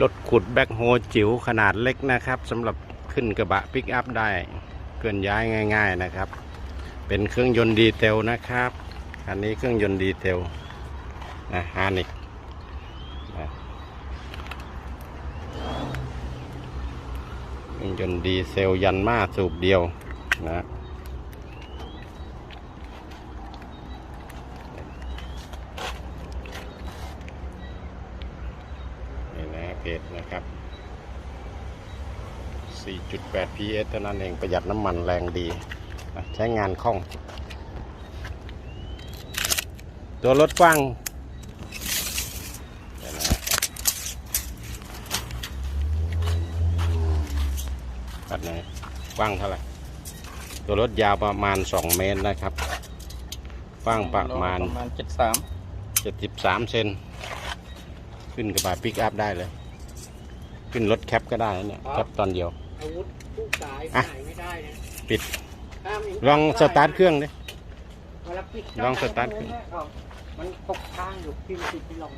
รถขุดแบ็คโฮจิ๋วขนาดเล็กนะครับสำหรับขึ้นกระบะปิกอัพได้เคลื่อนย้ายง่าย ๆนะครับ เป็นเครื่องยนต์ดีเทลนะครับคันนี้เครื่องยนต์ดีเทลนะฮานิกเครื่องยนต์ดีเซลยันมาสูบเดียวนะ นี่นะเพจนะครับ 4.8 PS เท่านั้นเองประหยัดน้ำมันแรงดีนะใช้งานคล่อง ตัวรถกว้างเดี๋ยวนะปัดไหนกว้างเท่าไหร่ตัวรถยาวประมาณ 2 เมตรนะครับกว้างประมาณประมาณเจ็ดสาม73 เซน ขึ้นกระบะปิกอัพได้เลย ขึ้นรถแคปก็ได้นะเนี่ยแคปตอนเดียว อาวุธลูกสายอะหายไม่ได้นะปิด ห้ามอีกลองสตาร์ทเครื่องดิ เวลาปิดลองสตาร์ทขึ้นมันตกข้างอยู่พี่ปิดที่ลอง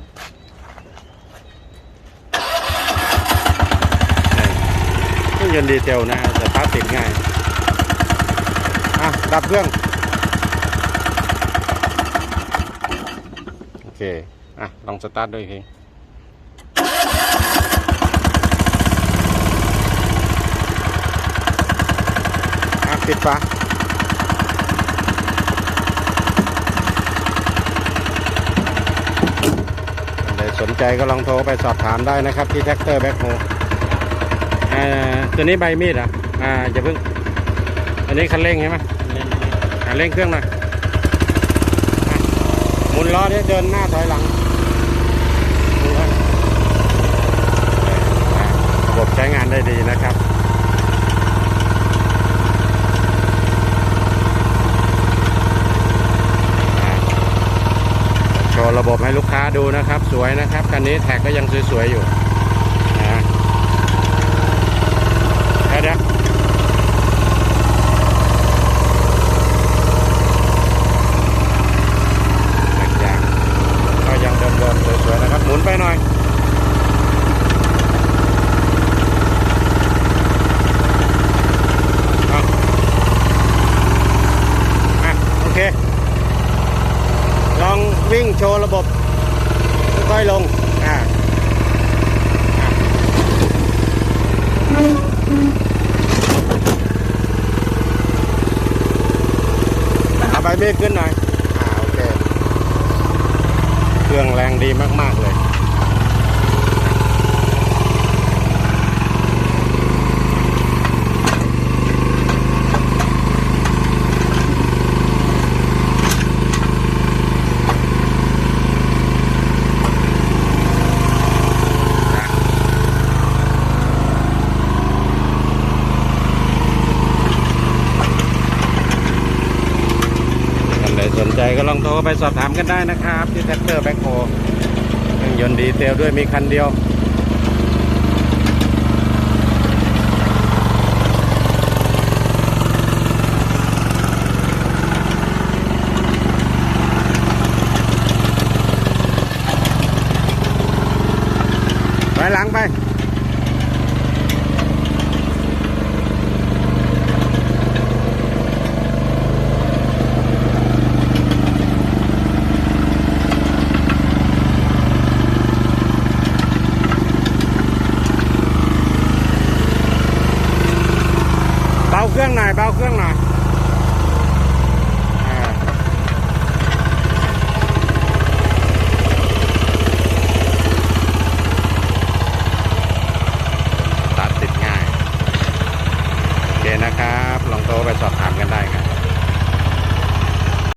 เครื่องยนต์ดีเทลนะสตาร์ทติดง่าย อะ ดับเครื่อง โอเค อะ ลองสตาร์ทด้วยอีกที ปิดฝาท่านใดสนใจก็ลองโทรไปสอบถามได้นะครับที่แท็กเตอร์แบ็คโฮอ่าตัวนี้ใบมีดเหรอะอ่าอย่าเพิ่ง อันนี้คันเร่งใช่ไหมอ่าเร่งเครื่องหน่อยอะหมุนล้อเนี่ยเดินหน้าถอยหลังดูครับอ่าระบบใช้งานได้ดีนะครับ อ่าโชว์ ระบบให้ลูกค้าดูนะครับ สวยนะครับคันนี้แท็กก็ยังสวยๆอยู่นะเดี๋ยวเดี๋ยวแม็กยางก็ยังเดิมๆสวยๆนะครับหมุนไปหน่อย เอาอะโอเค ลองวิ่ง โชว์ระบบค่อยลงอ่าเอาใบมีดขึ้นหน่อย อ่า โอเค เครื่องแรงดีมาก ๆ เลย ท่านใดสนใจ ก็ลองโทรไปสอบถามกันได้นะครับ ที่แท็กเตอร์แบ็คโฮเครื่องยนต์ดีเทลด้วยมีคันเดียวไปหลังไป เบาเครื่องหน่อยเบาเครื่องหน่อยอ่าตัดติดง่าย โอเคนะครับ ลองโทร ไปสอบถามกันได้ครับ